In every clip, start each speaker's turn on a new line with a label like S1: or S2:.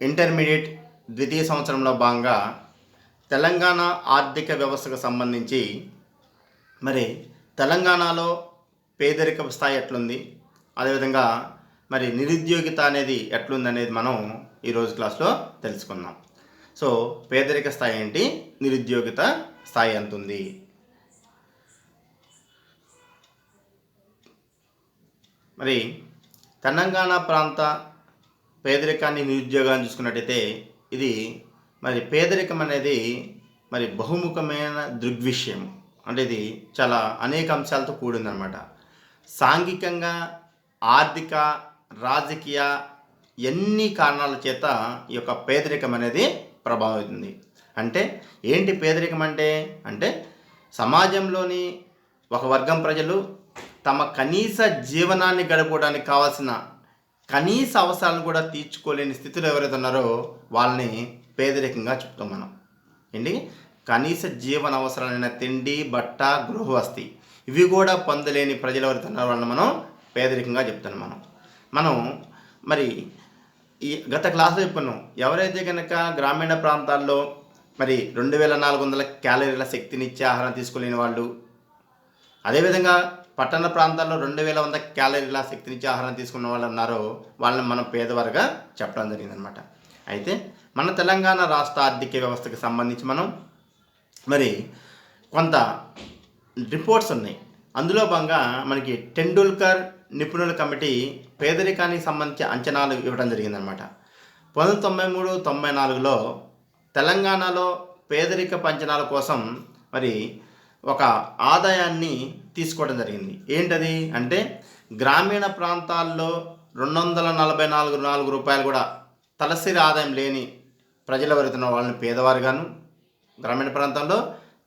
S1: Intermediate ద్వితీయ సంవత్సరంలో భాగంగా తెలంగాణ ఆర్థిక వ్యవస్థకు సంబంధించి మరి తెలంగాణలో పేదరిక స్థాయి ఎట్లుంది? అదేవిధంగా మరి నిరుద్యోగిత అనేది ఎట్లుంది అనేది మనం ఈరోజు క్లాస్లో తెలుసుకుందాం. సో పేదరిక స్థాయి ఏంటి? నిరుద్యోగిత స్థాయి ఎంత ఉంది? మరి తెలంగాణ ప్రాంత పేదరికాన్ని నిరుద్యోగాన్ని చూసుకున్నట్టయితే ఇది మరి పేదరికం అనేది మరి బహుముఖమైన దృగ్విషయం. అంటే ఇది చాలా అనేక అంశాలతో కూడిందనమాట సాంఘికంగా ఆర్థిక రాజకీయ ఎన్ని కారణాల చేత ఈ యొక్క పేదరికం అనేది ప్రభావితుంది అంటే ఏంటి పేదరికం అంటే? అంటే సమాజంలోని ఒక వర్గం ప్రజలు తమ కనీస జీవనాన్ని గడపడానికి కావాల్సిన కనీస అవసరాలను కూడా తీర్చుకోలేని స్థితిలో ఎవరైతే ఉన్నారో వాళ్ళని పేదరికంగా చెప్తాం మనం. ఏంటి? కనీస జీవన అవసరాలైన తిండి బట్ట గృహవస్తి ఇవి కూడా పొందలేని ప్రజలు ఎవరైతే ఉన్నారో వాళ్ళని మనం పేదరికంగా చెప్తాను మనం. మనం మరి ఈ గత క్లాస్లో చెప్పుకున్నాం. ఎవరైతే కనుక గ్రామీణ ప్రాంతాల్లో మరి రెండు వేల నాలుగు వందల క్యాలరీల శక్తినిచ్చే ఆహారం తీసుకోలేని వాళ్ళు అదేవిధంగా పట్టణ ప్రాంతాల్లో రెండు వేల వంద క్యాలరీల శక్తినిచ్చే ఆహారం తీసుకున్న వాళ్ళు ఉన్నారో వాళ్ళని మనం పేదవారుగా చెప్పడం జరిగిందనమాట అయితే మన తెలంగాణ రాష్ట్ర ఆర్థిక వ్యవస్థకి సంబంధించి మనం మరి కొంత రిపోర్ట్స్ ఉన్నాయి. అందులో భాగంగా మనకి టెండూల్కర్ నిపుణుల కమిటీ పేదరికానికి సంబంధించి అంచనాలు ఇవ్వడం జరిగిందనమాట పంతొమ్మిది తొంభై మూడు తొంభై నాలుగులో తెలంగాణలో పేదరిక పంచనాల కోసం మరి ఒక ఆదాయాన్ని తీసుకోవడం జరిగింది. ఏంటది? అంటే గ్రామీణ ప్రాంతాల్లో రెండు వందల నలభై నాలుగు నాలుగు రూపాయలు కూడా తలసరి ఆదాయం లేని ప్రజలు ఎవరైతున్న వాళ్ళని పేదవారుగాను గ్రామీణ ప్రాంతాల్లో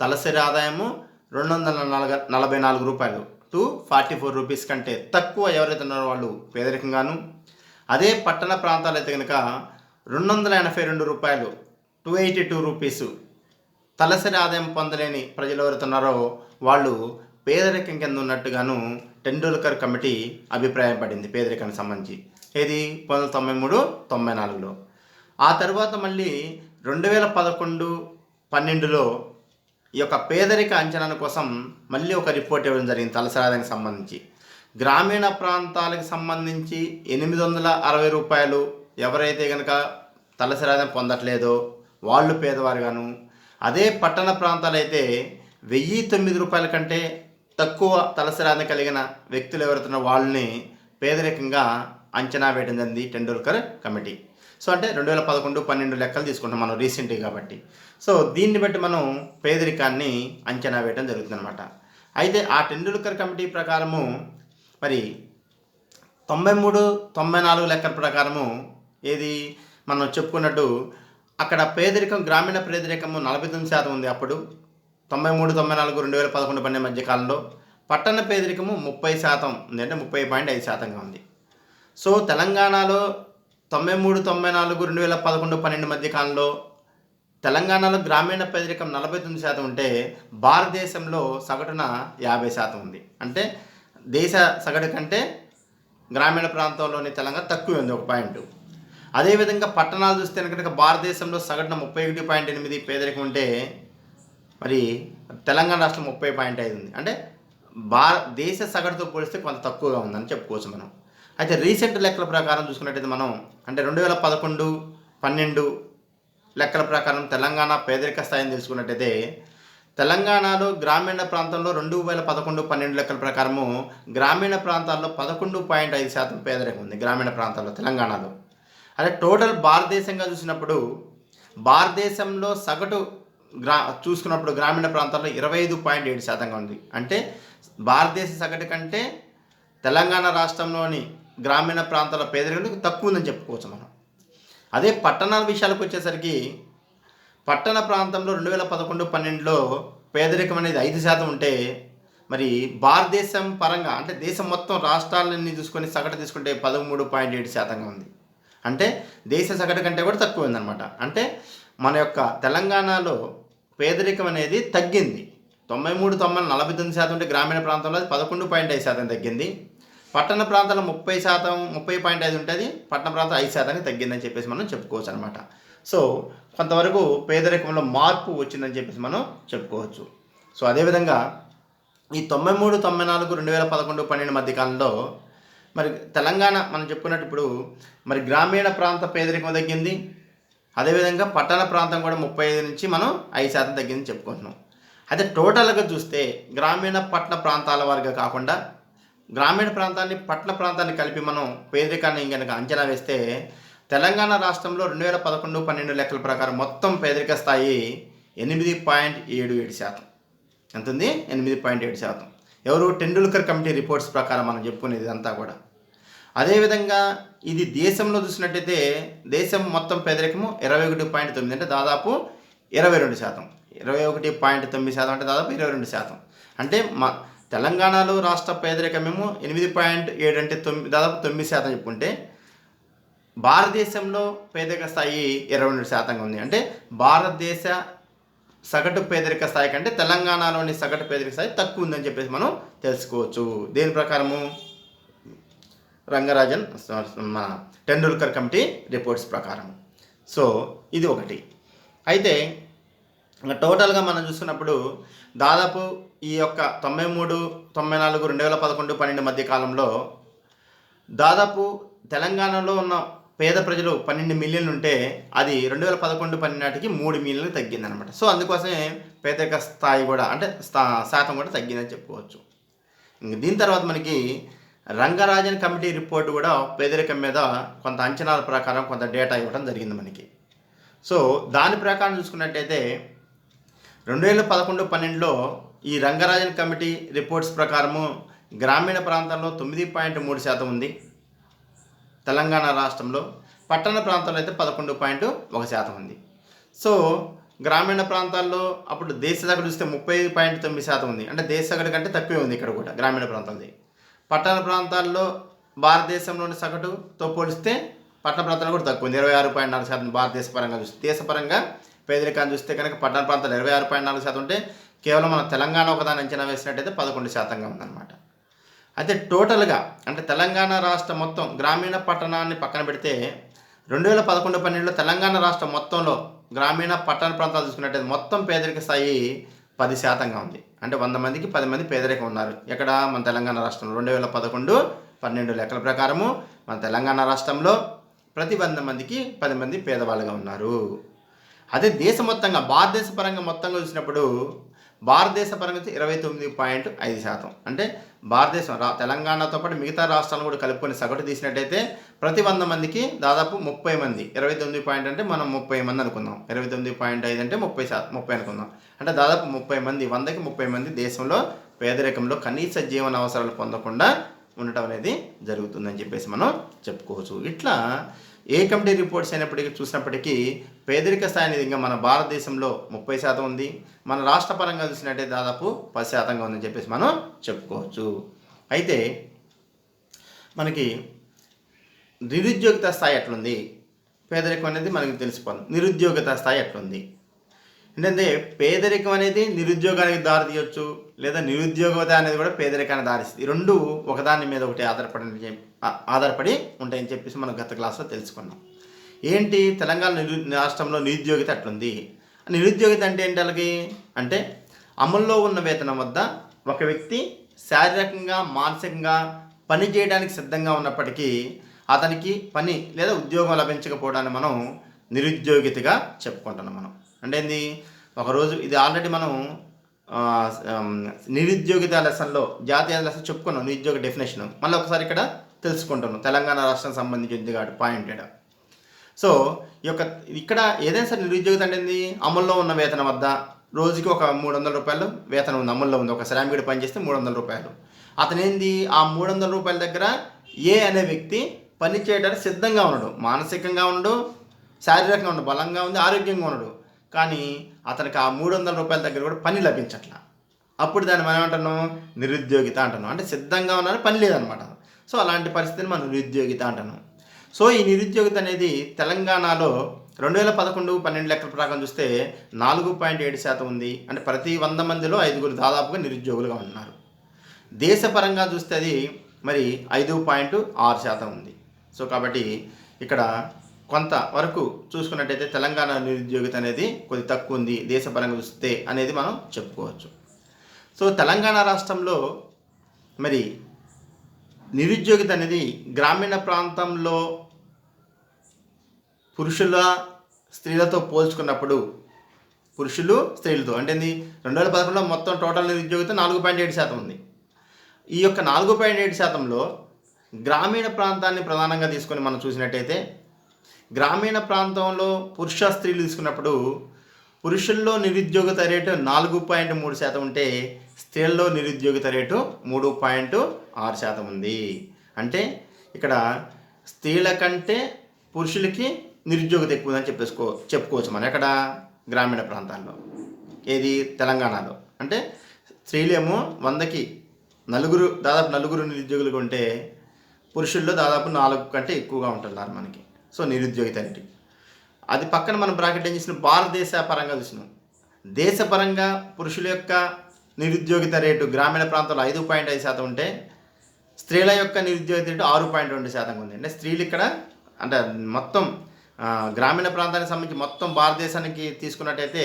S1: తలసరి ఆదాయము రెండు వందల నలగ నలభై నాలుగు రూపాయలు టు ఫార్టీ ఫోర్ రూపీస్ కంటే తక్కువ ఎవరైతే ఉన్నారో వాళ్ళు పేదరికంగాను. అదే పట్టణ ప్రాంతాలు అయితే కనుక రెండు వందల ఎనభై రెండు రూపాయలు టూ ఎయిటీ టూ రూపీసు తలసరి ఆదాయం పొందలేని ప్రజలు ఎవరైతే ఉన్నారో వాళ్ళు పేదరికం కింద ఉన్నట్టుగాను టెండూల్కర్ కమిటీ అభిప్రాయపడింది పేదరికానికి సంబంధించి. ఇది పంతొమ్మిది తొంభై మూడు తొంభై నాలుగులో. ఆ తర్వాత మళ్ళీ రెండు వేల పదకొండు పన్నెండులో ఈ యొక్క పేదరిక అంచనాల కోసం మళ్ళీ ఒక రిపోర్ట్ ఇవ్వడం జరిగింది తలసరాదానికి సంబంధించి. గ్రామీణ ప్రాంతాలకు సంబంధించి ఎనిమిది వందల అరవై రూపాయలు ఎవరైతే కనుక తలసరాదం పొందట్లేదో వాళ్ళు పేదవారుగాను అదే పట్టణ ప్రాంతాలైతే వెయ్యి తొమ్మిది రూపాయల కంటే తక్కువ తలసరి కలిగిన వ్యక్తులు ఎవరైతున్న వాళ్ళని పేదరికంగా అంచనా వేయడం జరిగింది టెండూల్కర్ కమిటీ. సో అంటే రెండు వేల పదకొండు పన్నెండు లెక్కలు తీసుకుంటాం మనం రీసెంట్గా కాబట్టి. సో దీన్ని బట్టి మనం పేదరికాన్ని అంచనా వేయడం జరుగుతుందన్నమాట. అయితే ఆ టెండూల్కర్ కమిటీ ప్రకారము మరి తొంభై మూడు తొంభై నాలుగు లెక్కల ప్రకారము ఏది? మనం చెప్పుకున్నట్టు అక్కడ పేదరికం గ్రామీణ పేదరికము నలభై తొమ్మిది శాతం ఉంది అప్పుడు. తొంభై మూడు తొంభై నాలుగు రెండు వేల పదకొండు పన్నెండు మధ్య కాలంలో పట్టణ పేదరికము ముప్పై శాతం అంటే ముప్పై పాయింట్ ఐదు శాతంగా ఉంది. సో తెలంగాణలో తొంభై మూడు తొంభై నాలుగు రెండు వేల పదకొండు పన్నెండు మధ్య కాలంలో తెలంగాణలో గ్రామీణ పేదరికం నలభై తొమ్మిది శాతం ఉంటే భారతదేశంలో సగటున యాభై శాతం ఉంది. అంటే దేశ సగటు కంటే గ్రామీణ ప్రాంతంలోని తెలంగాణ తక్కువ ఉంది ఒక పాయింట్. అదేవిధంగా పట్టణాలు చూస్తే కనుక భారతదేశంలో సగటున ముప్పై ఒకటి పాయింట్ ఎనిమిది పేదరికం ఉంటే మరి తెలంగాణ రాష్ట్రం ముప్పై పాయింట్ ఐదు ఉంది. అంటే భార దేశ సగటుతో పోలిస్తే కొంత తక్కువగా ఉందని చెప్పుకోవచ్చు మనం. అయితే రీసెంట్ లెక్కల ప్రకారం చూసుకున్నట్టయితే మనం అంటే రెండు వేల పదకొండు పన్నెండు లెక్కల ప్రకారం తెలంగాణ పేదరిక స్థాయిని తెలుసుకున్నట్టయితే తెలంగాణలో గ్రామీణ ప్రాంతంలో రెండు వేల పదకొండు పన్నెండు లెక్కల ప్రకారము గ్రామీణ ప్రాంతాల్లో పదకొండు పాయింట్ ఐదు శాతం పేదరికం ఉంది గ్రామీణ ప్రాంతాల్లో తెలంగాణలో. అదే టోటల్ భారతదేశంగా చూసినప్పుడు భారతదేశంలో సగటు గ్రా చూసుకున్నప్పుడు గ్రామీణ ప్రాంతాల్లో ఇరవై ఐదు పాయింట్ ఏడు శాతంగా ఉంది. అంటే భారతదేశ సగటు కంటే తెలంగాణ రాష్ట్రంలోని గ్రామీణ ప్రాంతాల పేదరికం తక్కువ ఉందని చెప్పుకోవచ్చు మనం. అదే పట్టణాల విషయాలకు వచ్చేసరికి పట్టణ ప్రాంతంలో రెండు వేల పదకొండు పన్నెండులో పేదరికం అనేది ఐదు శాతం ఉంటే మరి భారతదేశం పరంగా అంటే దేశం మొత్తం రాష్ట్రాలన్నీ చూసుకొని సగటు తీసుకుంటే పదమూడు పాయింట్ ఏడు శాతంగా ఉంది. అంటే దేశ సగటు కంటే కూడా తక్కువ ఉందన్నమాట. అంటే మన యొక్క తెలంగాణలో పేదరికం అనేది తగ్గింది. తొంభై మూడు తొంభై నలభై తొమ్మిది శాతం ఉంటే గ్రామీణ ప్రాంతంలో అది పదకొండు పాయింట్ ఐదు శాతం తగ్గింది. పట్టణ ప్రాంతాల్లో ముప్పై శాతం ముప్పై పాయింట్ ఐదు ఉంటుంది. పట్టణ ప్రాంతం ఐదు శాతానికి తగ్గిందని చెప్పేసి మనం చెప్పుకోవచ్చు అనమాట సో కొంతవరకు పేదరికంలో మార్పు వచ్చిందని చెప్పేసి మనం చెప్పుకోవచ్చు. సో అదేవిధంగా ఈ తొంభై మూడు తొంభై నాలుగు రెండు వేల పదకొండు పన్నెండు మధ్య కాలంలో మరి తెలంగాణ మనం చెప్పుకున్నట్టు ఇప్పుడు మరి గ్రామీణ ప్రాంత పేదరికం తగ్గింది. అదేవిధంగా పట్టణ ప్రాంతం కూడా ముప్పై ఐదు నుంచి మనం ఐదు శాతం తగ్గిందని చెప్పుకుంటున్నాం. అయితే టోటల్గా చూస్తే గ్రామీణ పట్టణ ప్రాంతాల వారిగా కాకుండా గ్రామీణ ప్రాంతాన్ని పట్టణ ప్రాంతాన్ని కలిపి మనం పేదరికాన్ని కనుక అంచనా వేస్తే తెలంగాణ రాష్ట్రంలో రెండు వేల పదకొండు పన్నెండు లెక్కల ప్రకారం మొత్తం పేదరిక స్థాయి ఎనిమిది పాయింట్ ఏడు ఏడు శాతం. ఎంతుంది? ఎనిమిది పాయింట్ ఏడు శాతం. ఎవరు? టెండూల్కర్ కమిటీ రిపోర్ట్స్ ప్రకారం మనం చెప్పుకునేది అంతా కూడా. అదేవిధంగా ఇది దేశంలో చూసినట్టయితే దేశం మొత్తం పేదరికము ఇరవై ఒకటి పాయింట్ తొమ్మిది అంటే దాదాపు ఇరవై రెండు శాతం. ఇరవై ఒకటి పాయింట్ తొమ్మిది శాతం అంటే దాదాపు ఇరవై రెండు శాతం. అంటే మా తెలంగాణలో రాష్ట్ర పేదరికమేమో ఎనిమిది పాయింట్ ఏడు అంటే తొమ్మిది దాదాపు తొమ్మిది శాతం చెప్పుకుంటే భారతదేశంలో పేదరిక స్థాయి ఇరవై రెండు శాతంగా ఉంది. అంటే భారతదేశ సగటు పేదరిక స్థాయి కంటే తెలంగాణలోని సగటు పేదరిక స్థాయి తక్కువ ఉందని చెప్పేసి మనం తెలుసుకోవచ్చు. దేని ప్రకారము? రంగరాజన్ మన టెండూల్కర్ కమిటీ రిపోర్ట్స్ ప్రకారం. సో ఇది ఒకటి. అయితే టోటల్గా మనం చూస్తున్నప్పుడు దాదాపు ఈ యొక్క తొంభై మూడు తొంభై నాలుగు రెండు వేల పదకొండు పన్నెండు మధ్య కాలంలో దాదాపు తెలంగాణలో ఉన్న పేద ప్రజలు పన్నెండు మిలియన్లు ఉంటే అది రెండు వేల పదకొండు పన్నెండు నాటికి మూడు మిలియన్లు తగ్గిందనమాట సో అందుకోసమే పేదరిక స్థాయి కూడా అంటే స్థా- శాతం కూడా తగ్గిందని చెప్పుకోవచ్చు. దీని తర్వాత మనకి రంగరాజన్ కమిటీ రిపోర్ట్ కూడా పేదరికం మీద కొంత అంచనాల ప్రకారం కొంత డేటా ఇవ్వడం జరిగింది మనకి. సో దాని ప్రకారం చూసుకున్నట్టయితే రెండు వేల పదకొండు పన్నెండులో ఈ రంగరాజన్ కమిటీ రిపోర్ట్స్ ప్రకారము గ్రామీణ ప్రాంతాల్లో తొమ్మిది పాయింట్ మూడు శాతం ఉంది. తెలంగాణ రాష్ట్రంలో పట్టణ ప్రాంతాల్లో అయితే పదకొండు పాయింట్ ఒక శాతం ఉంది. సో గ్రామీణ ప్రాంతాల్లో అప్పుడు దేశ దగ్గర చూస్తే ముప్పై పాయింట్ తొమ్మిది శాతం ఉంది. అంటే దేశ దగ్గర కంటే తక్కువే ఉంది ఇక్కడ కూడా గ్రామీణ ప్రాంతాలది. పట్టణ ప్రాంతాల్లో భారతదేశంలోని సగటుతో పోలిస్తే పట్టణ ప్రాంతాలు కూడా తక్కువ ఉంది. ఇరవై ఆరు పాయింట్ నాలుగు శాతం భారతదేశ పరంగా చూస్తే దేశపరంగా పేదరికాన్ని చూస్తే కనుక పట్టణ ప్రాంతాలు ఇరవై ఆరు పాయింట్ నాలుగు శాతం ఉంటే కేవలం మన తెలంగాణ ఒకదాని అంచనా వేసినట్టయితే పదకొండు శాతంగా ఉందన్నమాట. అయితే టోటల్గా అంటే తెలంగాణ రాష్ట్రం మొత్తం గ్రామీణ పట్టణాన్ని పక్కన పెడితే రెండు వేల పదకొండు పన్నెండులో తెలంగాణ రాష్ట్రం మొత్తంలో గ్రామీణ పట్టణ ప్రాంతాలు చూసుకున్నట్టయితే మొత్తం పేదరిక స్థాయి పది శాతంగా ఉంది. అంటే వంద మందికి పది మంది పేదరికం ఉన్నారు. ఎక్కడ? మన తెలంగాణ రాష్ట్రంలో. రెండు వేల పదకొండు పన్నెండు లెక్కల ప్రకారము మన తెలంగాణ రాష్ట్రంలో ప్రతి వంద మందికి పది మంది పేదవాళ్ళుగా ఉన్నారు. అదే దేశ మొత్తంగా భారతదేశ పరంగా మొత్తంగా చూసినప్పుడు భారతదేశ పరంగా ఇరవై తొమ్మిది పాయింట్ ఐదు శాతం. అంటే భారతదేశం రా తెలంగాణతో పాటు మిగతా రాష్ట్రాలను కూడా కలుపుకొని సగటు తీసినట్టయితే ప్రతి వంద మందికి దాదాపు ముప్పై మంది ఇరవై తొమ్మిది పాయింట్ అంటే మనం ముప్పై మంది అనుకుందాం. ఇరవై తొమ్మిది పాయింట్ ఐదు అంటే ముప్పై శాతం ముప్పై అనుకుందాం. అంటే దాదాపు ముప్పై మంది వందకి ముప్పై మంది దేశంలో పేదరికంలో కనీస జీవన అవసరాలు పొందకుండా ఉండటం అనేది జరుగుతుందని చెప్పేసి మనం చెప్పుకోవచ్చు. ఇట్లా ఏ కమిటీ రిపోర్ట్స్ అయినప్పటికీ చూసినప్పటికీ పేదరిక స్థాయి అనేది ఇంకా మన భారతదేశంలో ముప్పై శాతం ఉంది. మన రాష్ట్ర పరంగా చూసినట్టే దాదాపు పది శాతంగా ఉందని చెప్పేసి మనం చెప్పుకోవచ్చు. అయితే మనకి నిరుద్యోగిత స్థాయి ఎట్లుంది? పేదరికం అనేది మనకి తెలిసిపోతుంది. నిరుద్యోగిత స్థాయి ఎట్లుంది? ఏంటంటే పేదరికం అనేది నిరుద్యోగానికి దారి తీయొచ్చు లేదా నిరుద్యోగత అనేది కూడా పేదరికానికి దారిస్తుంది ఈ రెండు ఒకదాని మీద ఒకటి ఆధారపడి ఆధారపడి ఉంటాయని చెప్పేసి మనం గత క్లాస్లో తెలుసుకున్నాం. ఏంటి? తెలంగాణ నిరు రాష్ట్రంలో నిరుద్యోగిత అట్లుంది నిరుద్యోగిత అంటే ఏంటి అలాగే అంటే అమల్లో ఉన్న వేతనం వద్ద ఒక వ్యక్తి శారీరకంగా మానసికంగా పని చేయడానికి సిద్ధంగా ఉన్నప్పటికీ అతనికి పని లేదా ఉద్యోగం లభించకపోవడాన్ని మనం నిరుద్యోగితగా చెప్పుకుంటున్నాం మనం. అంటే ఏంది ఒకరోజు ఇది ఆల్రెడీ మనం నిరుద్యోగిత లెసన్లో జాతీయ లెసన్ చెప్పుకున్నాం నిరుద్యోగ డెఫినేషన్ మళ్ళీ ఒకసారి ఇక్కడ తెలుసుకుంటాను తెలంగాణ రాష్ట్రం సంబంధించింది కాబట్టి పాయింట్ ఇక్కడ. సో ఈ యొక్క ఇక్కడ ఏదైనా సరే నిరుద్యోగిత అంటే ఏంది? అమల్లో ఉన్న వేతనం వద్ద రోజుకి ఒక మూడు వందల రూపాయలు వేతనం ఉంది అమల్లో ఉంది. ఒక శ్రామికుడు పని చేస్తే మూడు వందల రూపాయలు. అతనేంది? ఆ మూడు వందల రూపాయల దగ్గర ఏ అనే వ్యక్తి పని చేయడానికి సిద్ధంగా ఉన్నాడు. మానసికంగా ఉండడు శారీరకంగా ఉండడు బలంగా ఉంది ఆరోగ్యంగా ఉండడు కానీ అతనికి ఆ మూడు వందల రూపాయల దగ్గర కూడా పని లభించట్లా. అప్పుడు దాన్ని మనం ఏమంటున్నాం? నిరుద్యోగిత అంటున్నాం. అంటే సిద్ధంగా ఉన్నారు? పని లేదనమాట. సో అలాంటి పరిస్థితిని మనం నిరుద్యోగిత అంటున్నాం. సో ఈ నిరుద్యోగిత అనేది తెలంగాణలో రెండు వేల పదకొండు పన్నెండు లెక్కల ప్రకారం చూస్తే నాలుగు పాయింట్ ఏడు శాతం ఉంది. అంటే ప్రతి వంద మందిలో ఐదుగురు దాదాపుగా నిరుద్యోగులుగా ఉన్నారు. దేశపరంగా చూస్తే అది మరి ఐదు పాయింట్ ఆరు శాతం ఉంది. సో కాబట్టి ఇక్కడ కొంత వరకు చూసుకున్నట్టయితే తెలంగాణ నిరుద్యోగిత అనేది కొద్ది తక్కువ ఉంది దేశపరంగా చూస్తే అనేది మనం చెప్పుకోవచ్చు. సో తెలంగాణ రాష్ట్రంలో మరి నిరుద్యోగిత అనేది గ్రామీణ ప్రాంతంలో పురుషుల స్త్రీలతో పోల్చుకున్నప్పుడు పురుషులు స్త్రీలతో అంటే రెండు వేల పదకొండులో మొత్తం టోటల్ నిరుద్యోగిత నాలుగు పాయింట్ ఏడు శాతం ఉంది. ఈ యొక్క నాలుగు పాయింట్ ఏడు శాతంలో గ్రామీణ ప్రాంతాన్ని ప్రధానంగా తీసుకొని మనం చూసినట్టయితే గ్రామీణ ప్రాంతంలో పురుష స్త్రీలు తీసుకున్నప్పుడు పురుషుల్లో నిరుద్యోగత రేటు నాలుగు పాయింట్ మూడు శాతం ఉంటే స్త్రీల్లో నిరుద్యోగత రేటు మూడు పాయింట్ ఆరు శాతం ఉంది. అంటే ఇక్కడ స్త్రీల కంటే పురుషులకి నిరుద్యోగత ఎక్కువ ఉందని చెప్పేసుకో చెప్పుకోవచ్చు మనం ఎక్కడ? గ్రామీణ ప్రాంతాల్లో. ఏది? తెలంగాణలో. అంటే స్త్రీలేమో వందకి నలుగురు దాదాపు నలుగురు నిరుద్యోగులు ఉంటే పురుషుల్లో దాదాపు నాలుగు కంటే ఎక్కువగా ఉంటున్నారు మనకి. సో నిరుద్యోగిత అనేది. అది పక్కన మనం బ్రాకెట్ ఏం చేసిన? భారతదేశ పరంగా చూసినాం. దేశపరంగా పురుషుల యొక్క నిరుద్యోగిత రేటు గ్రామీణ ప్రాంతంలో ఐదు పాయింట్ ఐదు శాతం ఉంటే స్త్రీల యొక్క నిరుద్యోగిత రేటు ఆరు పాయింట్ రెండు శాతం ఉంది. అంటే స్త్రీలు ఇక్కడ అంటే మొత్తం గ్రామీణ ప్రాంతానికి సంబంధించి మొత్తం భారతదేశానికి తీసుకున్నట్టయితే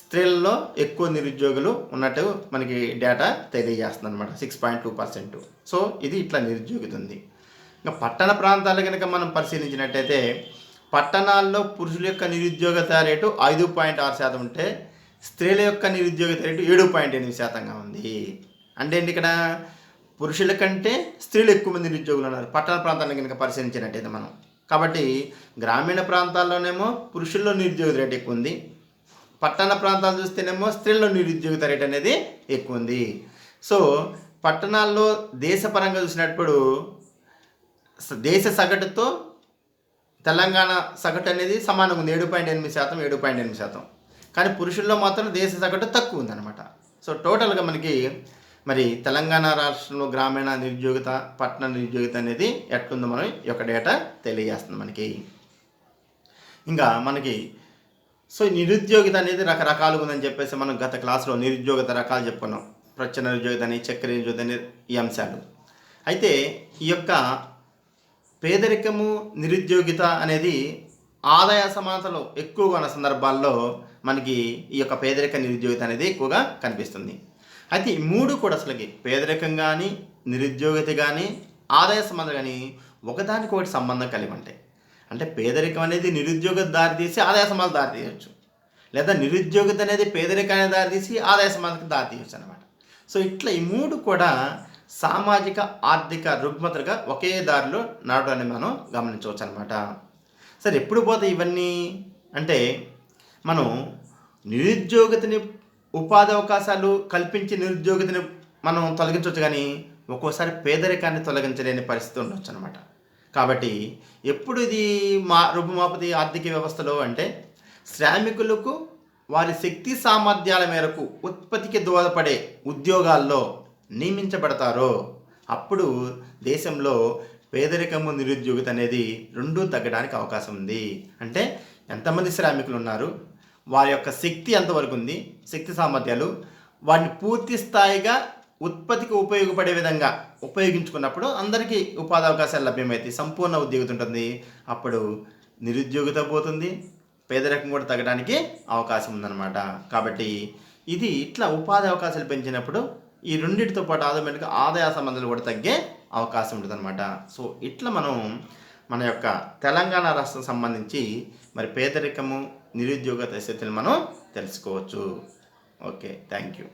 S1: స్త్రీలలో ఎక్కువ నిరుద్యోగులు ఉన్నట్టు మనకి డేటా తెలియజేస్తుంది అనమాట six point two percent so ఇది ఇట్లా నిరుద్యోగిత ఉంది. ఇంకా పట్టణ ప్రాంతాలు కనుక మనం పరిశీలించినట్టయితే పట్టణాల్లో పురుషుల యొక్క నిరుద్యోగత రేటు ఐదు పాయింట్ ఆరు శాతం ఉంటే స్త్రీల యొక్క నిరుద్యోగత రేటు ఏడు పాయింట్ ఎనిమిది శాతంగా ఉంది. అంటే ఏంటి ఇక్కడ? పురుషుల కంటే స్త్రీలు ఎక్కువ మంది నిరుద్యోగులు ఉన్నారు. పట్టణ ప్రాంతాలను కనుక పరిశీలించినట్టయితే మనం. కాబట్టి గ్రామీణ ప్రాంతాల్లోనేమో పురుషుల్లో నిరుద్యోగ రేటు ఎక్కువ ఉంది. పట్టణ ప్రాంతాలు చూస్తేనేమో స్త్రీల్లో నిరుద్యోగిత రేట్ అనేది ఎక్కువ ఉంది. సో పట్టణాల్లో దేశపరంగా చూసినప్పుడు దేశ సగటుతో తెలంగాణ సగటు అనేది సమానంగా ఉంది. ఏడు పాయింట్ ఎనిమిది శాతం ఏడు పాయింట్ ఎనిమిది శాతం. కానీ పురుషుల్లో మాత్రం దేశ సగటు తక్కువ ఉందన్నమాట. సో టోటల్గా మనకి మరి తెలంగాణ రాష్ట్రంలో గ్రామీణ నిరుద్యోగిత పట్టణ నిరుద్యోగిత అనేది ఎట్లుందో మనం ఈ యొక్క డేటా తెలియజేస్తుంది మనకి. ఇంకా మనకి సో నిరుద్యోగిత అనేది రకరకాలుగా ఉందని చెప్పేసి మనం గత క్లాస్లో నిరుద్యోగిత రకాలు చెప్పుకున్నాం. ప్రత్యక్ష నిరుద్యోగిత అని చక్కెర నిరుద్యోగిత అనేది ఈ అంశాలు. అయితే ఈ యొక్క పేదరికము నిరుద్యోగిత అనేది ఆదాయ సమానతలో ఎక్కువగా ఉన్న సందర్భాల్లో మనకి ఈ యొక్క పేదరిక నిరుద్యోగిత అనేది ఎక్కువగా కనిపిస్తుంది. అయితే ఈ మూడు కూడా అసలుకి పేదరికం కానీ నిరుద్యోగిత కానీ ఆదాయ సమానత కానీ ఒకదానికొకటి సంబంధం కలిగి ఉంటాయి. అంటే పేదరికం అనేది నిరుద్యోగత దారితీసి ఆదాయ సమానత దారితీయచ్చు లేదా నిరుద్యోగిత అనేది పేదరికాన్ని దారితీసి ఆదాయ సమానతకు దారితీయచ్చు అనమాట సో ఇట్లా ఈ మూడు కూడా సామాజిక ఆర్థిక రుగ్మతలుగా ఒకే దారిలో నడవడాన్ని మనం గమనించవచ్చు అనమాట సరే ఎప్పుడు పోతాయి ఇవన్నీ? అంటే మనం నిరుద్యోగితని ఉపాధి అవకాశాలు కల్పించి నిరుద్యోగితని మనం తొలగించవచ్చు కానీ ఒక్కోసారి పేదరికాన్ని తొలగించలేని పరిస్థితి ఉండొచ్చు అనమాట కాబట్టి ఎప్పుడు ఇది మా రుగ్మాపతి ఆర్థిక వ్యవస్థలో అంటే శ్రామికులకు వారి శక్తి సామర్థ్యాల మేరకు ఉత్పత్తికి దోహదపడే ఉద్యోగాల్లో నియమించబడతారో? అప్పుడు దేశంలో పేదరికము నిరుద్యోగిత అనేది రెండూ తగ్గడానికి అవకాశం ఉంది. అంటే ఎంతమంది శ్రామికులు ఉన్నారు? వారి యొక్క శక్తి ఎంతవరకు ఉంది? శక్తి సామర్థ్యాలు. వాటిని పూర్తి స్థాయిగా ఉత్పత్తికి ఉపయోగపడే విధంగా ఉపయోగించుకున్నప్పుడు అందరికీ ఉపాధి అవకాశాలు లభ్యమవుతాయి. సంపూర్ణ ఉద్యోగిత ఉంటుంది. అప్పుడు నిరుద్యోగిత పోతుంది. పేదరికం కూడా తగ్గడానికి అవకాశం ఉందన్నమాట. కాబట్టి ఇది ఇట్లా ఉపాధి అవకాశాలు పెంచినప్పుడు ఈ రెండింటితో పాటు ఆటోమేటిక్గా ఆదాయ సంబంధాలు కూడా తగ్గే అవకాశం ఉంటుందన్నమాట. సో ఇట్లా మనం మన యొక్క తెలంగాణ రాష్ట్రం సంబంధించి మరి పేదరికము నిరుద్యోగ స్థితిని మనం తెలుసుకోవచ్చు. Okay thank you.